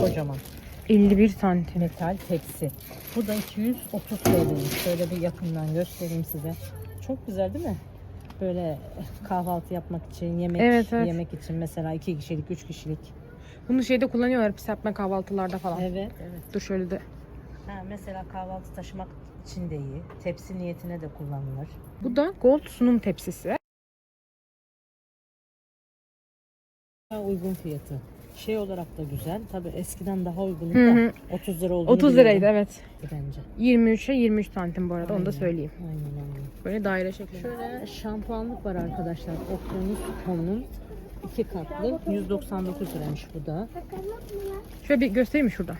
Kocaman. 51 santim. Metal tepsi. Bu da 230 TL'ymiş. Şöyle bir yakından göstereyim size. Çok güzel değil mi? Böyle kahvaltı yapmak için, yemek Evet, evet. yemek için mesela iki kişilik, üç kişilik. Bunu şeyde kullanıyorlar pis kahvaltılarda falan. Evet, evet. Dur şöyle de. Ha, mesela kahvaltı taşımak için de iyi. Tepsi niyetine de kullanılır. Bu da gold sunum tepsisi. Daha uygun fiyatı. Şey olarak da güzel. Tabii eskiden daha uygundu Hı da hı. 30 lira olduğunu 30 biliyorum liraydı evet. bence. 23'e 23 santim bu arada onu da Aynen. söyleyeyim. Aynen aynen. Böyle daire şeklinde. Şöyle şampuanlık var arkadaşlar. Okyanus Home'un iki katlı 199 liraymış bu da. Şöyle bir göstereyim mi şurada?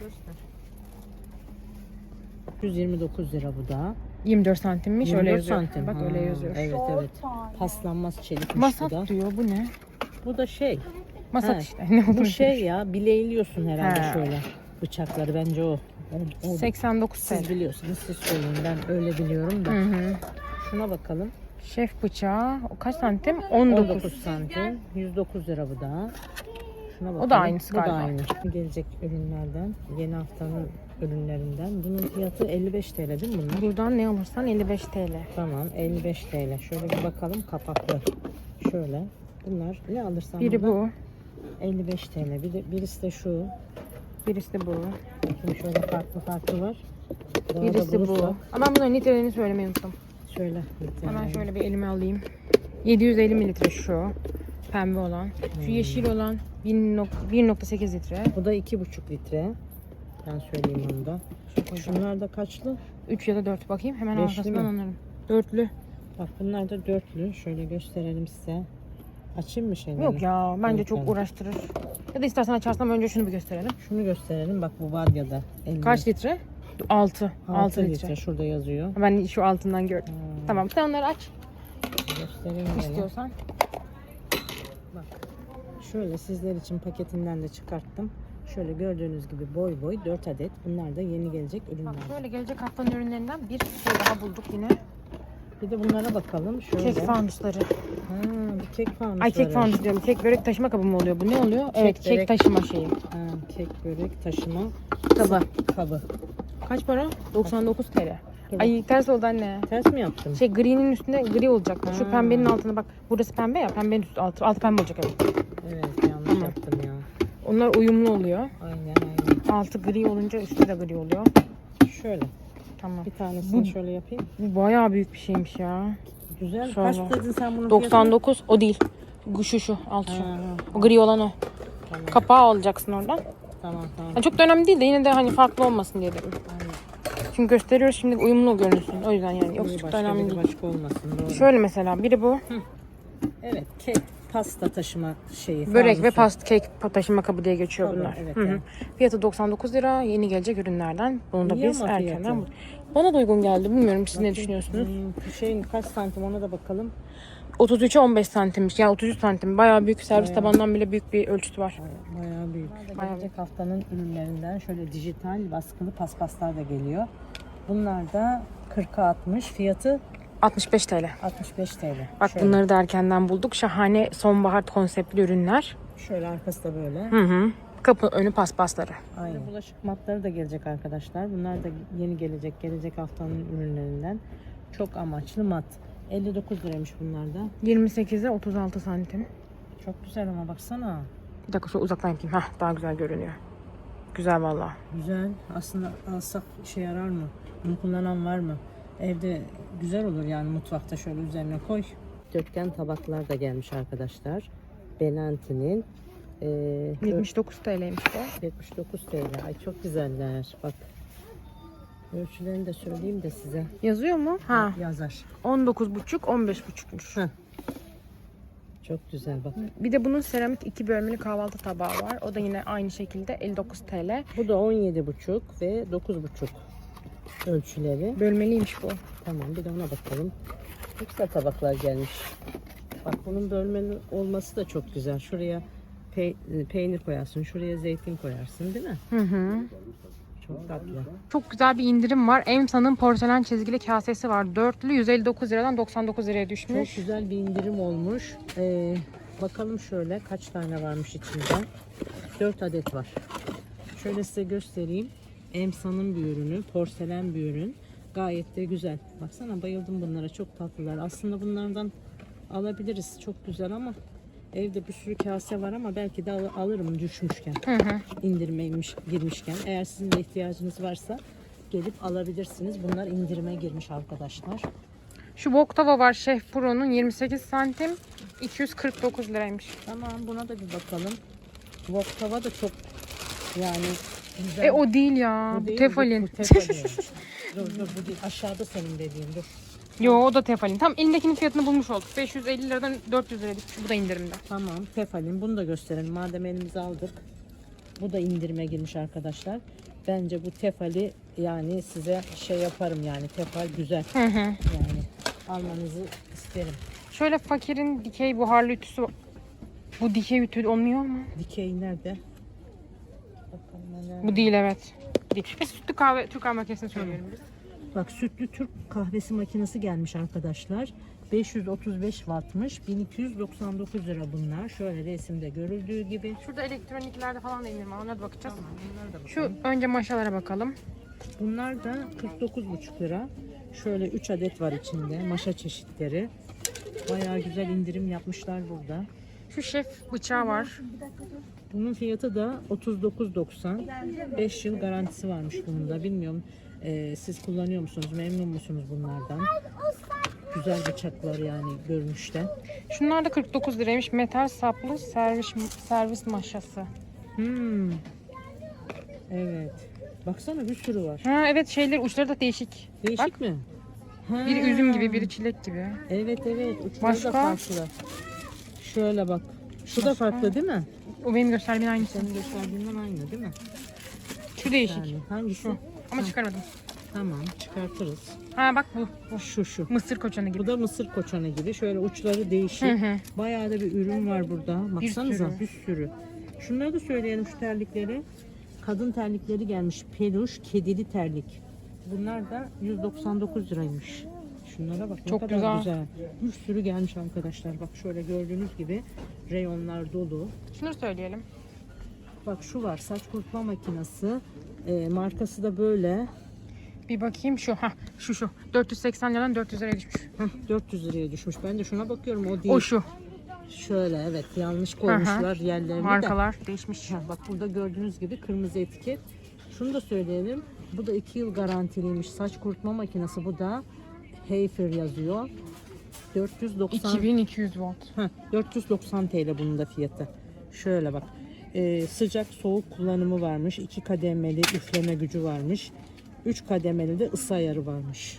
129 lira bu da. 24 santimmiş 24 öyle yazıyor. santim. Bak Ha, öyle yazıyor. Evet evet. Paslanmaz çelikmiş bu da. Masat diyor bu ne? Bu da şey. Masat He. işte. Ne Bu olduğunu şey ya bileyliyorsun herhalde He. şöyle. Bıçakları bence o. o, o. 89 Siz TL. biliyorsunuz siz söyleyin ben öyle biliyorum da. Hı hı. Şuna bakalım. Şef bıçağı o kaç santim? 19. 19 santim. 109 lira bu da. Şuna bakalım. aynısı Bu da galiba. aynı. Gelecek ürünlerden. Yeni haftanın ürünlerinden. Bunun fiyatı 55 TL değil mi bunlar? Buradan ne alırsan 55 TL. Tamam 55 TL. Şöyle bir bakalım kapaklı. Şöyle. Bunlar ne alırsan Biri bundan bu, 55 TL. Bir de, birisi de şu. birisi de bu, Bakayım şöyle farklı farklı var. Daha da birisi bu. bulursak Ama bunların litrelerini söylemeyi unuttum. Şöyle. Hemen şöyle bir elime alayım. 750 mililitre şu. Pembe olan. Şu yeşil olan 1.8 litre. Bu da 2,5 litre. Ben söyleyeyim onu da. Şunlar da kaçlı? 3 ya da 4 bakayım. Hemen Beşli arkasından mi? anlarım. Dörtlü. Bak bunlar da dörtlü. Şöyle gösterelim size. Açayım mı şeyleri? Yok ya bence çok uğraştırır. Ya da istersen açarsam önce şunu bir gösterelim. Şunu gösterelim. Bak bu Badya'da. 50. Kaç litre? 6. 6, 6 litre. litre. Şurada yazıyor. Ben şu altından gördüm. Hmm, Tamam sen onları aç Göstereyim istiyorsan. Bak. Şöyle sizler için paketinden de çıkarttım. Şöyle gördüğünüz gibi boy boy 4 adet. Bunlar da yeni gelecek ürünler. Bak şöyle gelecek haftanın ürünlerinden bir şey daha bulduk yine. Bir de bunlara bakalım. Şöyle. Kek fanusları. Ha, kek fanusları. Ay kek fanus diyorum. Kek börek taşıma kabı mı oluyor bu? Ne oluyor? evet kek börek. taşıma şeyi. Ha, kek börek taşıma Kabı. kabı. Kaç para? 99 TL. Dur Ay ters oldu anne. Ters mi yaptım? Şey gri'nin üstünde gri olacak. Şu Ha. pembenin altına bak. Burası pembe ya. Pembenin üstü altı, altı pembe olacak evet. Evet yanlış Tamam. yaptım ya. Onlar uyumlu oluyor. Aynen aynen. Altı gri olunca üstü de gri oluyor. Şöyle Tamam. bir tanesini Bu- şöyle yapayım. Bu bayağı büyük bir şeymiş ya. Güzel. Şöyle. Kaç dedin sen bunun 99 o değil. Şu şu alt şu. fiyatını? Ha, O gri olan o. tamam, Kapağı alacaksın oradan. tamam tamam. Yani çok da önemli değil de yine de hani farklı olmasın diye dedim. Aynen. Çünkü gösteriyoruz şimdi uyumlu görünsün. O yüzden yani Biri çok da önemli değil. başka olmasın. Doğru. Şöyle mesela biri bu. Evet kek pasta taşıma şeyi. Börek ve fanusu. past kek taşıma kabı diye geçiyor Tabii, bunlar. evet, Hı hı. evet. Fiyatı 99 lira. Yeni gelecek ürünlerden. Bunu da İyi biz erkenden fiyatı. Bana da uygun geldi. Bilmiyorum siz ne Bakayım. düşünüyorsunuz? Hmm, şeyin kaç santim ona da bakalım. 33'e 15 santimmiş. Yani 33 santim. Bayağı büyük. Servis Bayağı. tabandan bile büyük bir ölçüsü var. Bayağı, bayağı büyük. Bayağı Gelecek haftanın ürünlerinden şöyle dijital baskılı paspaslar da geliyor. Bunlar da 40'a 60. Fiyatı 65 TL. 65 TL. Bak şöyle, bunları da erkenden bulduk. Şahane sonbahar konseptli ürünler. Şöyle arkası da böyle. Hı hı. Kapı önü paspasları. Aynen. Bulaşık matları da gelecek arkadaşlar. Bunlar da yeni gelecek. Gelecek haftanın ürünlerinden. Çok amaçlı mat. 59 liraymış bunlar da. 28'e 36 santim. Çok güzel ama baksana. Bir dakika şu uzaktan yapayım. Hah daha güzel görünüyor. Güzel valla. Güzel. Aslında alsak işe yarar mı? Bunu kullanan var mı? Evde güzel olur yani mutfakta şöyle üzerine koy. Dörtgen tabaklar da gelmiş arkadaşlar. Belanti'nin. Ee, 79 TL'ymiş bu. 79 TL. Ay çok güzeller. Bak. Ölçülerini de söyleyeyim de size. Yazıyor mu? Ha. Yazar. 19,5 15,5'muş. Heh. Çok güzel bak. Bir de bunun seramik iki bölmeli kahvaltı tabağı var. O da yine aynı şekilde 59 TL. Bu da 17,5 ve 9,5 ölçüleri. Bölmeliymiş bu. Tamam bir de ona bakalım. Çok güzel tabaklar gelmiş. Bak bunun bölmeli olması da çok güzel. Şuraya pe- peynir koyarsın, şuraya zeytin koyarsın değil mi? Hı hı. Çok tatlı. Çok güzel bir indirim var. Emsa'nın porselen çizgili kasesi var. Dörtlü 159 liradan 99 liraya Çok düşmüş. güzel bir indirim olmuş. Ee, bakalım şöyle kaç tane varmış içinde. 4 adet var. Şöyle size göstereyim. Emsa'nın bir ürünü, porselen bir ürün. Gayet de güzel. Baksana bayıldım bunlara. Çok tatlılar. Aslında bunlardan alabiliriz. Çok güzel ama evde bir sürü kase var ama belki de al- alırım düşmüşken. Hı hı. indirmeymiş girmişken. Eğer sizin de ihtiyacınız varsa gelip alabilirsiniz. Bunlar indirime girmiş arkadaşlar. Şu Voktava var Şef Pro'nun 28 santim 249 liraymış. Tamam buna da bir bakalım. Voktava da çok yani güzel. E o değil ya. Bu değil, tefalin. Bu, bu tefalin. dur dur bu değil. Aşağıda senin dediğin dur. Yo o da tefalin. Tam elindekinin fiyatını bulmuş olduk. 550 liradan 400 liraya düşmüş. Bu da indirimde. Tamam tefalin bunu da gösterelim. Madem elimize aldık. Bu da indirime girmiş arkadaşlar. Bence bu tefali yani size şey yaparım yani tefal güzel. Hı hı. Yani almanızı isterim. Şöyle fakirin dikey buharlı ütüsü. Bu dikey ütü olmuyor mu? Dikey nerede? Bu değil evet. Değil. Biz sütlü kahve, Türk kahve makinesini söyleyelim biz. Bak sütlü Türk kahvesi makinesi gelmiş arkadaşlar. 535 wattmış. 1299 lira bunlar. Şöyle resimde görüldüğü gibi. Şurada elektroniklerde falan da indirim var. Ona da bakacağız. Da Şu bakalım. önce maşalara bakalım. Bunlar da 49,5 lira. Şöyle 3 adet var içinde. Maşa çeşitleri. Bayağı güzel indirim yapmışlar burada. Şu şef bıçağı var. Bunun fiyatı da 39.90. 5 yıl garantisi varmış bunun da. Bilmiyorum e, siz kullanıyor musunuz? Memnun musunuz bunlardan? Güzel bıçaklar yani görünüşte. Şunlar da 49 liraymış. Metal saplı servis servis maşası. Hmm. Evet. Baksana bir sürü var. Ha evet şeyler uçları da değişik. Değişik mi? Ha. Biri üzüm gibi, biri çilek gibi. Evet evet. Uçları Başka? da farklı. Şöyle bak. Şu da farklı değil mi? O benim gösterdiğim aynısı. Senin gösterdiğinden aynı değil mi? Şu değişik. Yani hangisi? Şu. Ama çıkarmadım. Tamam çıkartırız. Ha bak bu. bu. Şu şu. Mısır koçanı gibi. Bu da mısır koçanı gibi. Şöyle uçları değişik. hı. Bayağı da bir ürün var burada. Baksanıza sürü. bir sürü. Şunları da söyleyelim şu terlikleri. Kadın terlikleri gelmiş. Peluş, kedili terlik. Bunlar da 199 liraymış. Şunlara bak ne Çok kadar güzel. Bir sürü gelmiş arkadaşlar. Bak şöyle gördüğünüz gibi reyonlar dolu. Şunu söyleyelim. Bak şu var saç kurutma makinesi. Ee, markası da böyle. Bir bakayım şu. Ha şu şu. 480 liradan 400 liraya düşmüş. Heh, 400 liraya düşmüş. Ben de şuna bakıyorum o değil. O şu. Şöyle evet yanlış koymuşlar yerlerini de. Markalar değişmiş. Ha, bak burada gördüğünüz gibi kırmızı etiket. Şunu da söyleyelim. Bu da 2 yıl garantiliymiş. Saç kurutma makinesi bu da. Heyfer yazıyor. 490 2200 volt. Heh, 490 TL bunun da fiyatı. Şöyle bak. Ee, sıcak soğuk kullanımı varmış. 2 kademeli üfleme gücü varmış. 3 kademeli de ısı ayarı varmış.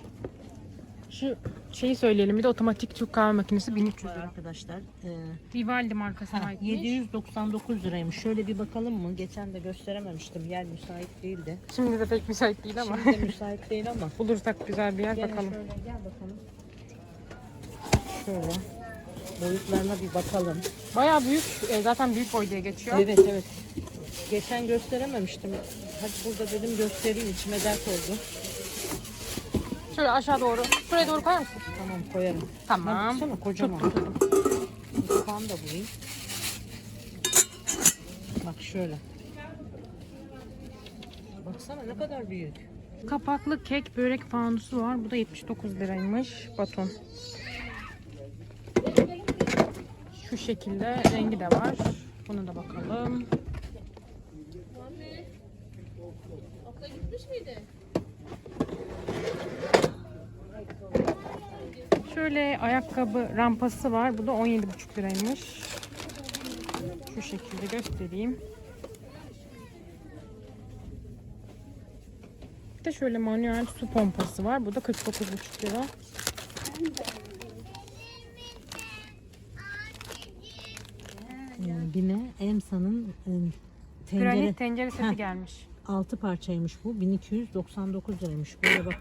Şu şeyi söyleyelim bir de otomatik Türk kahve makinesi 1300 lira. Arkadaşlar e, Vivaldi markasına ha, aitmiş. 799 liraymış. Şöyle bir bakalım mı? Geçen de gösterememiştim. Yer müsait değildi. Şimdi de pek müsait değil ama. Şimdi de müsait değil ama. Bulursak güzel bir yer Gene bakalım. şöyle gel bakalım. Şöyle. Boyutlarına bir bakalım. Bayağı büyük. e, Zaten büyük boy diye geçiyor. Evet evet. Geçen gösterememiştim. Hadi burada dedim göstereyim içime dert oldu. Şöyle aşağı doğru. Şuraya doğru koyar mısın? Tamam koyarım. Tamam. Baksana kocaman. Kapağını da bulayım. Bak şöyle. Baksana ne kadar büyük. Kapaklı kek börek fanusu var. Bu da 79 liraymış. Baton. Şu şekilde rengi de var. Bunu da bakalım. Şöyle ayakkabı rampası var. Bu da 17,5 liraymış. Şu şekilde göstereyim. Bir de şöyle manuel su pompası var. Bu da 49,5 lira. Yine Emsa'nın e, tencere Granit tencere seti Heh. gelmiş. 6 parçaymış bu. 1299 liraymış. Böyle bak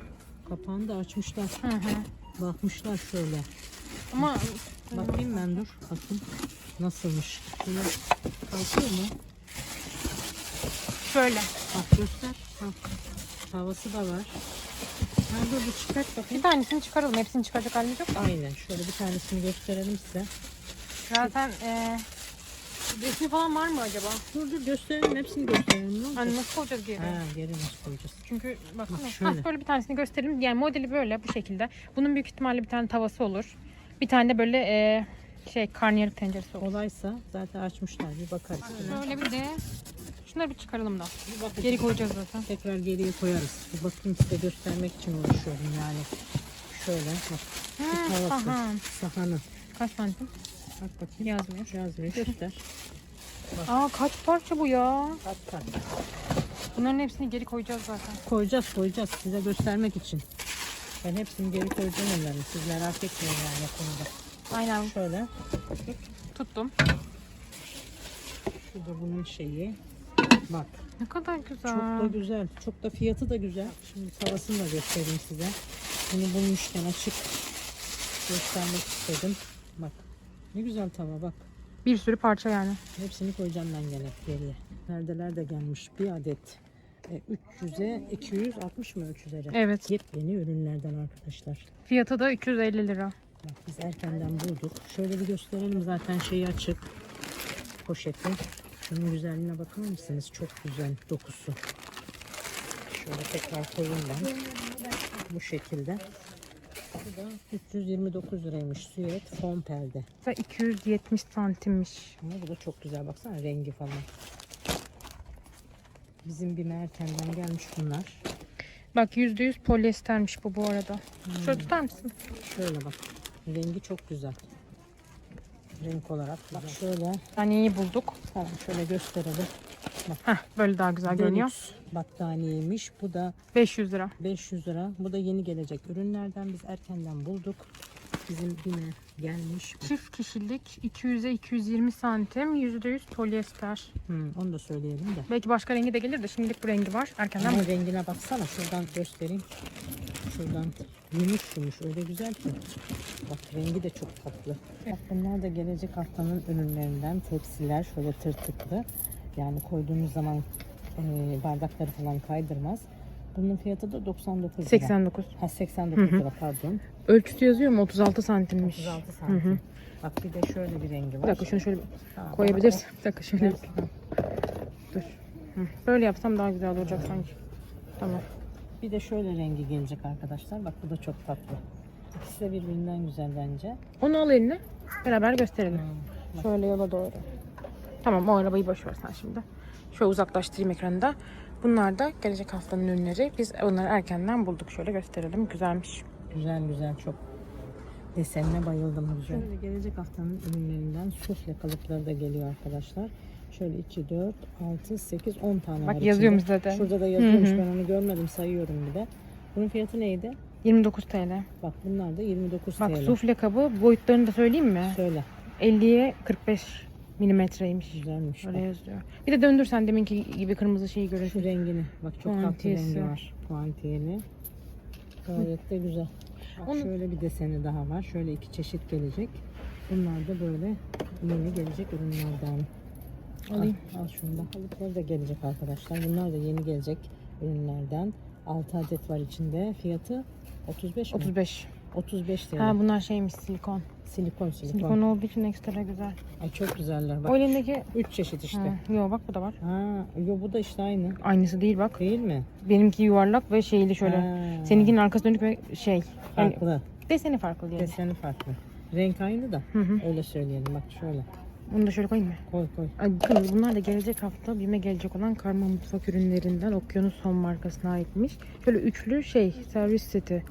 kapağını da açmışlar. Hı hı. Bakmışlar şöyle. Ama Bakayım ben dur. Bakın nasılmış. Şöyle kalkıyor mu? şöyle. Bak göster. Bak. Havası da var. Ha dur bir çıkart bakayım. Bir tanesini çıkaralım. Hepsini çıkaracak halimiz yok. Aynen. Şöyle bir tanesini gösterelim size. Zaten e, Resmi falan var mı acaba? Dur dur gösterelim hepsini gösterelim. Ne olacak? Hani nasıl koyacağız geri? Ha geri nasıl koyacağız? Çünkü baksana. Bak şöyle. Böyle bir tanesini gösterelim. Yani modeli böyle bu şekilde. Bunun büyük ihtimalle bir tane tavası olur. Bir tane de böyle e, şey karnıyarık tenceresi olur. Olaysa zaten açmışlar bir bakarız. Şöyle bir de şunları bir çıkaralım da. Bir. Geri koyacağız zaten. Tekrar geriye koyarız. Bir bakayım size göstermek için uğraşıyorum yani. Şöyle bak. Ha, sahan. Sahanı. Kaç santim? Bak bakayım. Yazmıyor. Yazmıyor. Göster. Aa kaç parça bu ya? Kaç kaç. Bunların hepsini geri koyacağız zaten. Koyacağız koyacağız size göstermek için. Ben hepsini geri koyacağım onların. Siz merak etmeyin yani konuda. Aynen Şöyle. tuttum. Da bunun şeyi. Bak. Ne kadar güzel. Çok da güzel. Çok da fiyatı da güzel. Şimdi tavasını da göstereyim size. Bunu bulmuşken açık göstermek istedim. Bak. Ne güzel tava bak. Bir sürü parça yani. Hepsini koyacağım ben gene geriye. Perdeler de gelmiş. Bir adet. E, 300'e 260 mı ölçüleri? Evet. Yepyeni ürünlerden arkadaşlar. Fiyatı da 250 lira. Bak biz erkenden bulduk. Şöyle bir gösterelim zaten şeyi açık. Poşeti. Şunun güzelliğine bakar mısınız? Çok güzel dokusu. Şöyle tekrar koyayım ben. Bu şekilde. Bu da 329 liraymış. Süet fon perde. Da 270 santimmiş. Ama bu da çok güzel. Baksana rengi falan. Bizim bir erkenden gelmiş bunlar. Bak %100 polyestermiş bu bu arada. Şöyle tutar mısın? Şöyle bak. Rengi çok güzel. Renk olarak. Bak şöyle. Yani iyi bulduk. Tamam şöyle gösterelim. Heh, böyle daha güzel görünüyor. Deluxe battaniyeymiş. Bu da 500 lira. 500 lira. Bu da yeni gelecek ürünlerden biz erkenden bulduk. Bizim yine gelmiş. Çift kişilik 200'e 220 santim %100 polyester. Hmm, onu da söyleyelim de. Belki başka rengi de gelir de şimdilik bu rengi var. Erkenden Ama rengine baksana şuradan göstereyim. Şuradan yumuş yumuş öyle güzel ki. Bak rengi de çok tatlı. Bak bunlar da gelecek haftanın ürünlerinden tepsiler şöyle tırtıklı. Yani koyduğunuz zaman e, bardakları falan kaydırmaz. Bunun fiyatı da 99 lira. 89. Ha 89 lira pardon. Ölçüsü yazıyor mu? 36 santimmiş. 36 santim. Bak bir de şöyle bir rengi var. Bir dakika şunu şöyle Ha, koyabilirsin. Bir dakika şöyle. bak, Dur. Hı. Böyle yapsam daha güzel olacak sanki. Tamam. Bir de şöyle rengi gelecek arkadaşlar. Bak bu da çok tatlı. İkisi de birbirinden güzel bence. Onu al eline. Beraber gösterelim. Şöyle yola doğru. Tamam o arabayı boş ver sen şimdi. Şöyle uzaklaştırayım ekranda. Bunlar da gelecek haftanın ürünleri. Biz onları erkenden bulduk. Şöyle gösterelim. Güzelmiş. Güzel güzel çok. Desenine bayıldım güzel. Şöyle gelecek haftanın ürünlerinden sufle kalıpları da geliyor arkadaşlar. Şöyle 2, 4, 6, 8, 10 tane var Bak yazıyormuş içinde. zaten. Şurada da yazıyormuş Hı hı. ben onu görmedim sayıyorum bir de. Bunun fiyatı neydi? 29 TL. Bak bunlar da 29 Bak TL. sufle kabı boyutlarını da söyleyeyim mi? Söyle. 50'ye 45 milimetreymiş. Güzelmiş. Öyle Bak. yazıyor. Bir de döndürsen deminki gibi kırmızı şeyi Şu görürsün. rengini. Bak çok tatlı Puantiyesi. rengi var. Puantiyeli. Gayet de güzel. Bak Onu- şöyle bir deseni daha var. Şöyle iki çeşit gelecek. Bunlar da böyle yeni gelecek ürünlerden. Alayım. Al, al şunu da. Kalıpları da gelecek arkadaşlar. Bunlar da yeni gelecek ürünlerden. 6 adet var içinde. Fiyatı 35 mi? 35. 35 TL. Ha bunlar şeymiş silikon. Silikon silikon. Silikon olduğu için ekstra güzel. Ay çok güzeller. O Bak. elindeki 3 çeşit işte. Ha, yo bak bu da var. Ha, yo bu da işte aynı. Aynısı değil bak. Değil mi? Benimki yuvarlak ve şeyli şöyle. Ha, Seninkinin arkası dönük ve şey. Yani farklı. deseni farklı diyelim. Deseni farklı. Renk aynı da. Hı hı. Öyle söyleyelim. Bak şöyle. Bunu da şöyle koyayım mı? Koy koy. Ay bakın bunlar da gelecek hafta BİM'e gelecek olan karma mutfak ürünlerinden Okyanus Home markasına aitmiş. Şöyle üçlü şey servis seti.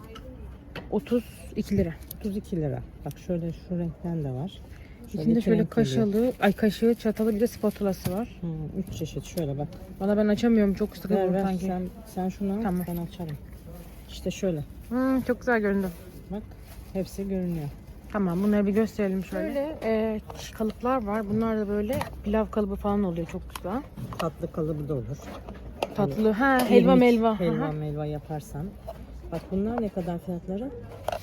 32 lira. 32 lira. Bak şöyle şu renkten de var. İçinde şöyle renk geliyor. kaşalı, ay kaşığı, çatalı bir de spatulası var. Hı, üç çeşit şöyle bak. Valla ben açamıyorum çok sıkı Ver ver sanki. sen, sen şunu al Tamam. ben açarım. İşte şöyle Hmm, çok güzel göründü. bak hepsi görünüyor. Tamam bunları bir gösterelim şöyle. Böyle e, kalıplar var. Bunlar da böyle pilav kalıbı falan oluyor çok güzel. Tatlı kalıbı da olur. Tatlı. Ha helva melva. Helva melva yaparsan. Bak bunlar ne kadar fiyatları?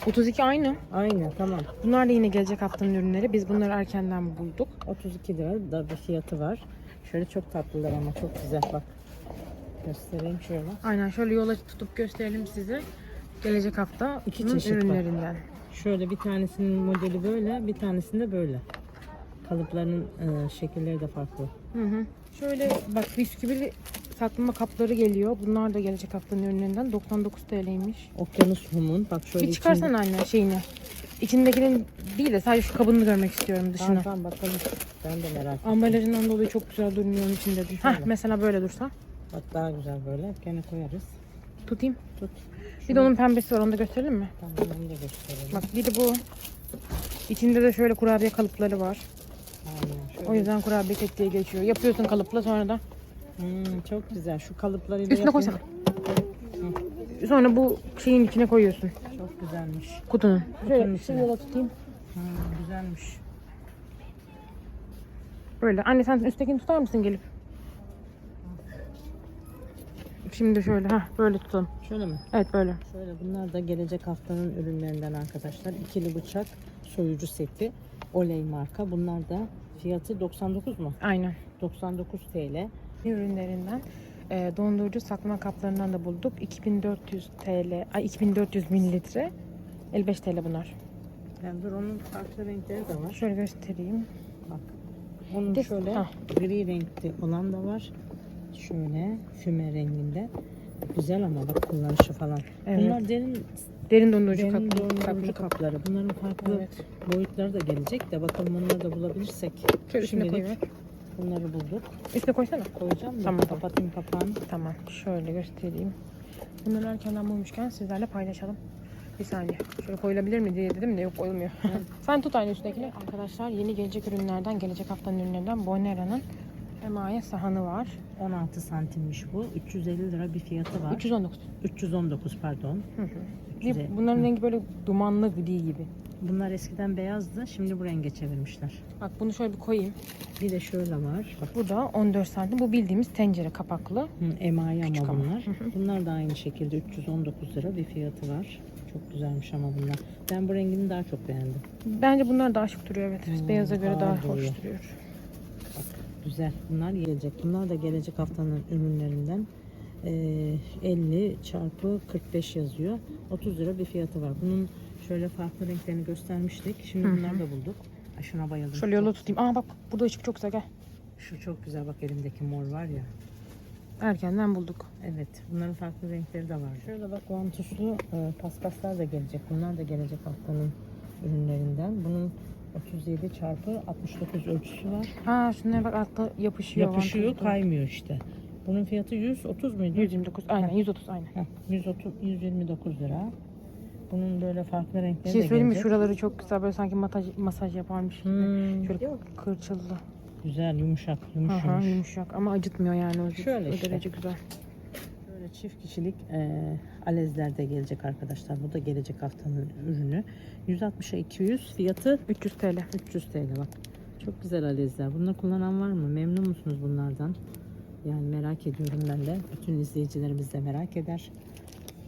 32 aynı. Aynı tamam. Bunlar da yine gelecek haftanın ürünleri. Biz bunları erkenden bulduk. 32 lira da bir fiyatı var. Şöyle çok tatlılar ama çok güzel bak. Göstereyim şöyle. Aynen şöyle yola tutup gösterelim size. Gelecek hafta İki çeşit ürünlerinden. Şöyle bir tanesinin modeli böyle, bir tanesinde böyle. kalıplarının e, şekilleri de farklı. Hı hı. Şöyle bak bisküvili saklama kapları geliyor. Bunlar da gelecek haftanın ürünlerinden. 99 TL'ymiş. Okyanus humun. Bak şöyle Bir çıkarsan anne şeyini. İçindekinin değil de sadece şu kabını görmek istiyorum içinde... dışına. Tamam, tamam bakalım. Ben de merak ettim. Ambalajından dolayı çok güzel durmuyor onun içinde. Şöyle. mesela böyle dursa. Bak daha güzel böyle. Gene koyarız. Tutayım. Tut. Bir de onun pembesi var onu da gösterelim mi? Tamam onu da gösterelim. Bak bir de bu. İçinde de şöyle kurabiye kalıpları var. Aynen. Şöyle. O yüzden kurabiye kek diye geçiyor. Yapıyorsun kalıpla sonra da Hmm, çok güzel. Şu kalıplarıyla üstüne koysana. Sonra bu şeyin içine koyuyorsun. Çok güzelmiş. Kutunun. Şöyle Kutunun şu içine. yola tutayım. Hmm, güzelmiş. Böyle. Anne sen üsttekini tutar mısın gelip? Şimdi şöyle ha böyle tutalım. Şöyle mi? Evet böyle. Şöyle bunlar da gelecek haftanın ürünlerinden arkadaşlar. İkili bıçak soyucu seti. Oley marka. Bunlar da fiyatı 99 mu? Aynen. 99 TL. Ürünlerinden e, dondurucu saklama kaplarından da bulduk. 2400 TL, ay 2400 mililitre. 55 TL bunlar. Yani dur onun farklı renkleri de var. Şöyle göstereyim. Bak. Bunun Bir- şöyle Hah. gri renkli olan da var. Şöyle füme renginde. Güzel ama bak kullanışı falan. Evet. Bunlar derin, Derin dondurucu derin kaplı. dondurucu kaplı. kapları. Bunların farklı Evet. boyutları da gelecek de bakalım onları da bulabilirsek. Şöyle Şimdilik. Bunları bulduk. Üstüne koysana. Koyacağım da Tamam. kapatayım kapağını. Tamam. Şöyle göstereyim. Bunları erkenden bulmuşken sizlerle paylaşalım. Bir saniye. Şöyle koyulabilir mi diye dedim de yok koyulmuyor. Sen tut aynı üstündekini. Arkadaşlar yeni gelecek ürünlerden, gelecek haftanın ürünlerinden Bonera'nın emaye sahanı var. 16 santimmiş bu. 350 lira bir fiyatı var. 319. 319 pardon. Hı hı. 350. Bunların rengi böyle dumanlı gri gibi. Bunlar eskiden beyazdı. Şimdi bu renge çevirmişler. Bak bunu şöyle bir koyayım. Bir de şöyle var. Bak Bu da 14 santim. Bu bildiğimiz tencere kapaklı. Hı, emayi ama ama. bunlar. Bunlar da aynı şekilde 319 lira bir fiyatı var. Çok güzelmiş ama bunlar. Ben bu rengini daha çok beğendim. Bence bunlar daha şık duruyor evet. Hmm, Beyaza göre ağır daha hoş duruyor. duruyor. Güzel. Bunlar gelecek. Bunlar da gelecek haftanın ürünlerinden. Ee, 50 çarpı 45 yazıyor. 30 lira bir fiyatı var. Bunun şöyle farklı renklerini göstermiştik. Şimdi Hı hı. bunları da bulduk. Ay şuna bayıldım. Şöyle yola tutayım. Aa bak burada ışık çok güzel gel. Şu çok güzel bak elimdeki mor var ya. Erkenden bulduk. Evet, bunların farklı renkleri de var. Şöyle bak vantuşlu e, paspaslar da gelecek. Bunlar da gelecek haftanın ürünlerinden. Bunun 37 çarpı 69 ölçüsü var. Ha şunlara bak altta yapışıyor. Yapışıyor, vantuzda. kaymıyor işte. Bunun fiyatı 130 muydu? 129 aynen 130 aynen. Heh, 130 129 lira. Bunun böyle farklı Bir renkleri şey de söyleyeyim mi? gelecek. Şuraları çok güzel böyle sanki masaj, masaj yaparmış gibi. Hmm, Şöyle kırçıllı. güzel, yumuşak, hı, yumuşamış. yumuşak ama acıtmıyor yani o, Şöyle o işte. derece güzel. Böyle çift kişilik e, alezler de gelecek arkadaşlar. Bu da gelecek haftanın ürünü. 160'a 200 fiyatı 300 TL. 300 TL bak. Çok güzel alezler. Bunları kullanan var mı? Memnun musunuz bunlardan? Yani merak ediyorum ben de. Bütün izleyicilerimiz de merak eder.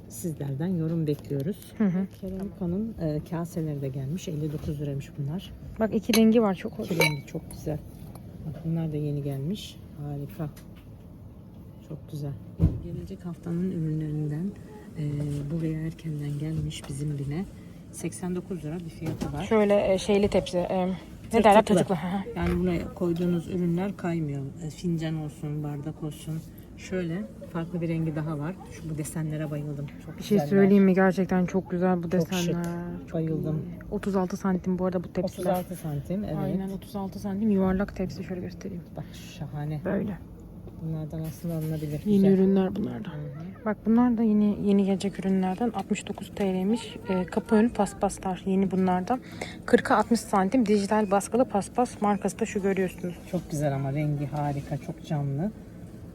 Sizlerden yorum bekliyoruz. Hı hı. Keramika'nın e, kaseleri de gelmiş. 59 liraymış bunlar. Bak iki rengi var çok hoş. İki rengi çok güzel. Bak bunlar da yeni gelmiş. Harika. Çok güzel. Gelecek haftanın ürünlerinden e, buraya erkenden gelmiş bizim bine. 89 lira bir fiyatı var. Şöyle e, şeyli tepsi. e, ne derler tırtıklı. Yani buna koyduğunuz ürünler kaymıyor. E, Fincan olsun, bardak olsun. Şöyle farklı bir rengi daha var. Şu bu desenlere bayıldım. Çok bir şey güzeller. söyleyeyim mi? Gerçekten çok güzel bu Çok desenler. şık. Bayıldım. 36 santim bu arada bu tepsiler. 36 santim. Evet. Aynen 36 santim yuvarlak tepsi şöyle göstereyim. Bak şahane. Böyle. Bunlardan aslında alınabilir. Yeni Güzel. ürünler bunlar da. Hı hı. Bak bunlar da yeni yeni gelecek ürünlerden 69 TL'ymiş. E, kapı önü paspaslar yeni bunlardan. 40'a 60 santim dijital baskılı paspas markası da şu görüyorsunuz. Çok güzel ama rengi harika, çok canlı.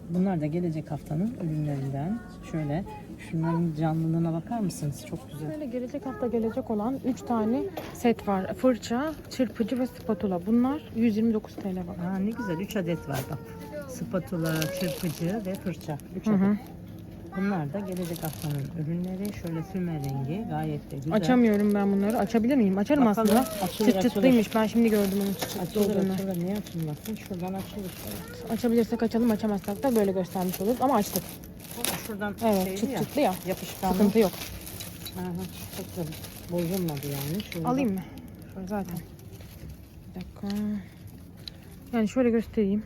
Bunlar da gelecek haftanın ürünlerinden. Şöyle şunların canlılığına bakar mısınız? Çok güzel. Böyle gelecek hafta gelecek olan 3 tane set var. Fırça, çırpıcı ve spatula. Bunlar 129 TL bak. Aa, ne güzel 3 adet var bak. Spatula, çırpıcı ve fırça. 3 Hı adet. hı. Bunlar da gelecek haftanın ürünleri. Şöyle füme rengi gayet de güzel. Açamıyorum ben bunları. Açabilir miyim? Açarım Bakalım. aslında. Açılır, Çıt çıtlıymış. Ben şimdi gördüm onun çıt çıtlı Açılır olduğunu. açılır. Niye açılmasın? Şuradan açılır. şöyle. Açabilirsek açalım, açamazsak da böyle göstermiş oluruz. Ama açtık. Ama Şuradan Evet, şeyli çıt ya, çıtlı ya. Yapışkanlı. Sıkıntı yok. Aha, çok. Bozulmadı yani. Şurada. Alayım mı? Şöyle zaten. Bir dakika. Yani şöyle göstereyim.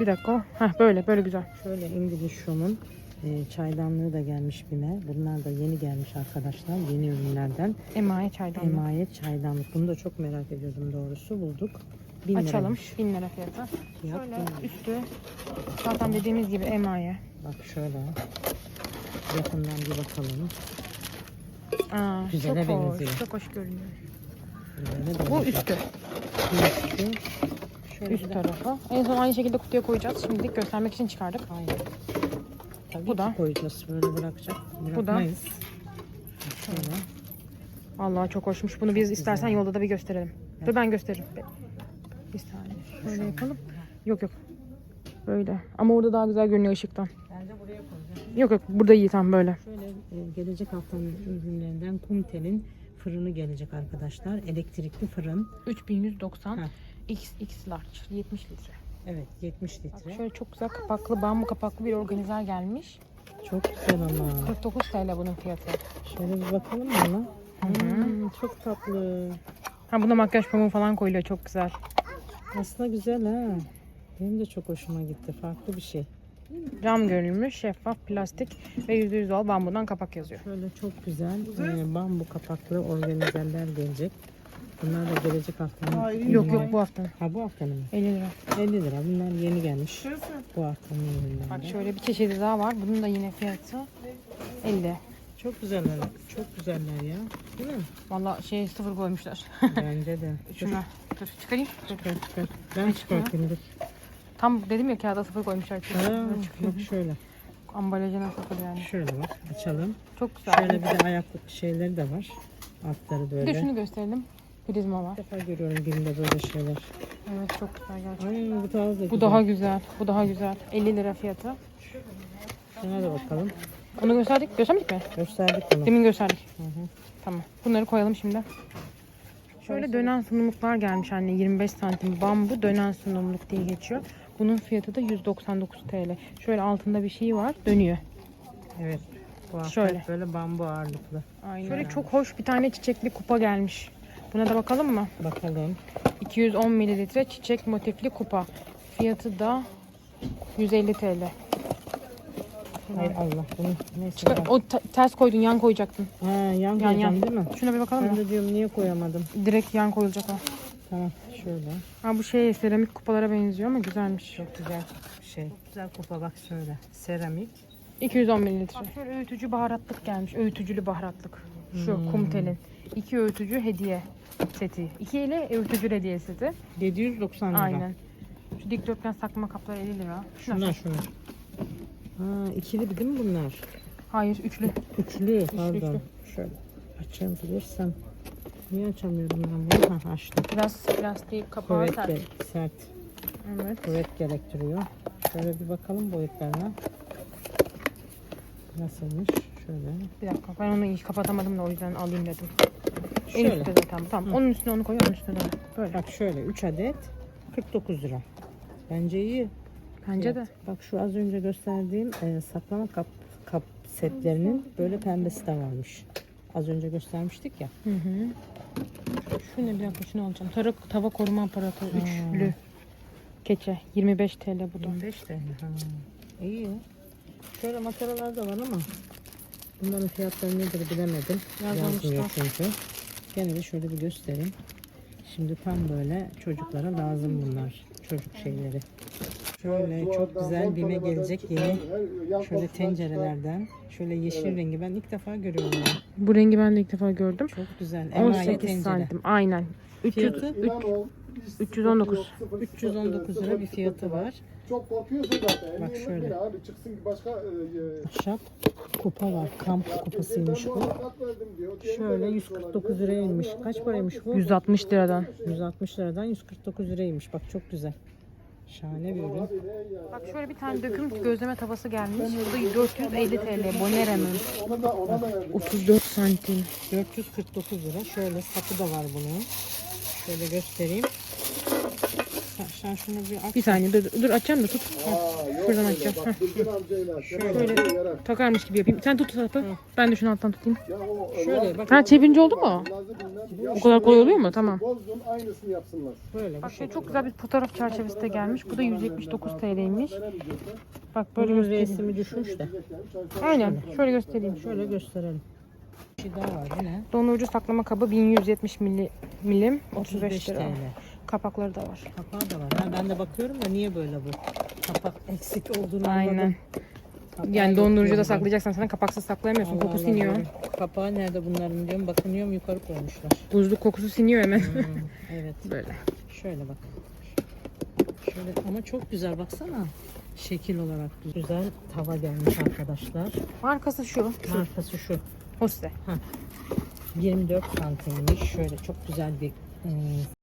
Bir dakika. Heh böyle böyle güzel. Şöyle İngiliz Shome'un e, çaydanlığı da gelmiş BİM'e. Bunlar da yeni gelmiş arkadaşlar. Yeni ürünlerden. Emaye çaydanlığı. Emaye çaydanlık. Bunu da çok merak ediyordum doğrusu. Bulduk. Bin Açalım. liraymış. 1000 lira fiyatı. Fiyat Şöyle bin üstü zaten dediğimiz gibi emaye. Bak şöyle. Yakından bir bakalım. Aa, Güzele çok hoş. benziyor. Çok hoş görünüyor. Bu olacak. üstü. Bu üstü. Şöyle Üst tarafı. En son aynı şekilde kutuya koyacağız. Şimdilik göstermek için çıkardık. Aynen. Tabii Bu da. koyacağız. Böyle bırakacak. da. Bırakmayız. Şöyle. Vallahi çok hoşmuş. Bunu biz istersen güzel. yolda da bir gösterelim. Dur ben gösteririm. Bir saniye. Şöyle yapalım. Yok yok. Böyle. Ama orada daha güzel görünüyor ışıktan. Bence buraya koyacağız. Yok yok burada iyi tam böyle. Şöyle e, gelecek haftanın ürünlerinden Kumtel'in fırını gelecek arkadaşlar. Elektrikli fırın. 3190 Ha. XX large 70 litre. Evet 70 Bak litre. şöyle çok güzel kapaklı bambu kapaklı bir organizer gelmiş. Çok güzel ama. 49 TL bunun fiyatı. Şöyle bir bakalım mı ona? Hmm, çok tatlı. Ha buna makyaj pamuğu falan koyuluyor çok güzel. Aslında güzel ha. Benim de çok hoşuma gitti. Farklı bir şey. Cam görünümlü şeffaf plastik ve %100 doğal bambudan kapak yazıyor. Şöyle çok güzel e, bambu kapaklı organizerler gelecek. Bunlar da gelecek haftanın Yok ürünleri. yok bu hafta Ha bu haftanın mı? 50 lira. 50 lira. Bunlar yeni gelmiş. Bu haftanın ürünlerinde. Bak şöyle bir çeşidi daha var. Bunun da yine fiyatı 50. Çok güzeller. Çok güzeller ya. Değil mi? Valla şey sıfır koymuşlar. Bence de. Şuna dur çıkarayım. Çıkar çıkar. Ben çıkartayım dur. Tam dedim ya kağıda sıfır koymuşlar. Ha, Böyle çıkıyor. bak şöyle. Ambalajına sıfır yani. Şöyle bak. Açalım. Çok güzel. Şöyle bir de ayaklık şeyleri de var. Altları Bir de böyle. şunu gösterelim. Prizma var. Bir defa görüyorum birinde böyle şeyler. Evet çok güzel gerçekten. Ay bu daha da güzel. Bu daha güzel. Bu daha güzel. 50 lira fiyatı. Şuna da bakalım. Onu gösterdik. Göstermedik mi? Gösterdik onu. Demin gösterdik. Hı hı. Tamam. Bunları koyalım şimdi. Şöyle dönen sunumluklar gelmiş anne. 25 santim bambu dönen sunumluk diye geçiyor. Bunun fiyatı da 199 TL. Şöyle altında bir şey var. Dönüyor. Evet. Bu hafta Şöyle. hep böyle bambu ağırlıklı. Aynen. Şöyle çok hoş bir tane çiçekli kupa gelmiş. Buna da bakalım mı? Bakalım. 210 mililitre çiçek motifli kupa. Fiyatı da 150 TL. Hayır Allah bunu neyse. Çıkar, o te- ters koydun, yan koyacaktın. Ha yan Yan, koyacağım yan. değil mi? Şuna bir bakalım Ben mı? de diyorum niye koyamadım. Direkt yan koyulacak o. Tamam şöyle. Ha bu şey seramik kupalara benziyor ama güzelmiş. Çok güzel şey. Çok güzel kupa bak şöyle. Seramik. 210 mililitre. Bak şöyle öğütücü baharatlık gelmiş. Öğütücülü baharatlık. Şu Hmm. kumtelin. İki öğütücü hediye seti. İki ile öğütücü hediye seti. 790 lira. Aynen. Şu dikdörtgen saklama kapları 50 lira. Şuna Şunlar şunlar. Ha ikili değil mi bunlar? Hayır üçlü. Üçlü pardon. üçlü. Şöyle açabilirsem. Niye açamıyorum ben bunu? Ha açtım. Biraz plastik kapağı Kuvvet sert. ge- sert. Evet. Kuvvet gerektiriyor. Şöyle bir bakalım boyutlarına. Nasılmış? Şöyle. Bir dakika ben onu hiç kapatamadım da o yüzden alayım dedim. En Şöyle. üstte zaten. Tamam. Onun üstüne onu koy, onun üstüne de. Böyle. Bak şöyle 3 adet 49 lira. Bence iyi. Bence de. Bak şu az önce gösterdiğim e, saklama kap, kap setlerinin böyle pembesi de varmış. Az önce göstermiştik ya. Hı hı. Şu ne bir dakika şunu alacağım. Tara, tava koruma aparatı üçlü. Keçe 25 TL bu da. 25 TL. Ha. İyi. Şöyle mataralar da var ama bunların fiyatları nedir bilemedim. Yazmıyor çünkü. Gene de şöyle bir göstereyim. Şimdi tam böyle çocuklara lazım bunlar. Çocuk şeyleri. Şöyle çok güzel bime gelecek yeni şöyle tencerelerden. Şöyle yeşil rengi ben ilk defa görüyorum. bunu. Bu rengi ben de ilk defa gördüm. Çok güzel. Emaye 18 tencere. santim. Aynen. 300, Fiyatı? üç- 319. 319 lira bir fiyatı var. Çok korkuyorsun zaten. Bak şöyle. Abi çıksın başka e, e, Ahşap kupa var. Kamp kupasıymış ben bu. Şöyle vermiş 149 olabilir. liraymış. Kaç paraymış bu? 160 liradan. 160 liradan 149 liraymış. Bak çok güzel. Şahane bir ürün. Bak şöyle bir tane döküm gözleme tavası gelmiş. Bu da 450 TL. Bonera'nın. Ona da ona da verdim. 34 santim. 449 lira. Şöyle sapı da var bunun. Şöyle göstereyim. Ha, Sen şunu bir aç. Bir saniye dur, dur açacağım da tut. Aa, Şuradan öyle. açacağım. Bak. Şöyle. Şöyle. Yarar. Takarmış gibi yapayım. Sen tut tarafı. Ben de şunu alttan tutayım. Ya o, Şöyle bak. Ha çevirince oldu mu? O kadar kolay oluyor mu? Tamam. Bozdun aynısını yapsınlar. Böyle bu Bak şey. çok güzel bir fotoğraf çerçevesi de gelmiş. Bu da 179 TL'ymiş. Bak böyle Bunun göstereyim. resmi düşmüş de. Aynen. Şöyle göstereyim. Şöyle gösterelim. Bir şey daha var. Bu ne? Dondurucu saklama kabı 1170 milli, milim 35 lira. TL. Kapakları da var. Kapağı da var. Ha, ben de bakıyorum da niye böyle bu? Kapak eksik olduğunu Aynen. anladım. Yani dondurucuda saklayacaksan sana kapaksız saklayamıyorsun. Allah Kokusu Allah siniyor. Kapağı nerede bunların diyorum. Bakınıyorum yukarı koymuşlar. Buzluk kokusu siniyor hemen. Hmm, evet. Böyle. Şöyle bak. Şöyle ama çok güzel baksana. Şekil olarak güzel tava gelmiş arkadaşlar. Markası şu. Markası şu. Hose. 24 santimmiş. Şöyle çok güzel bir e,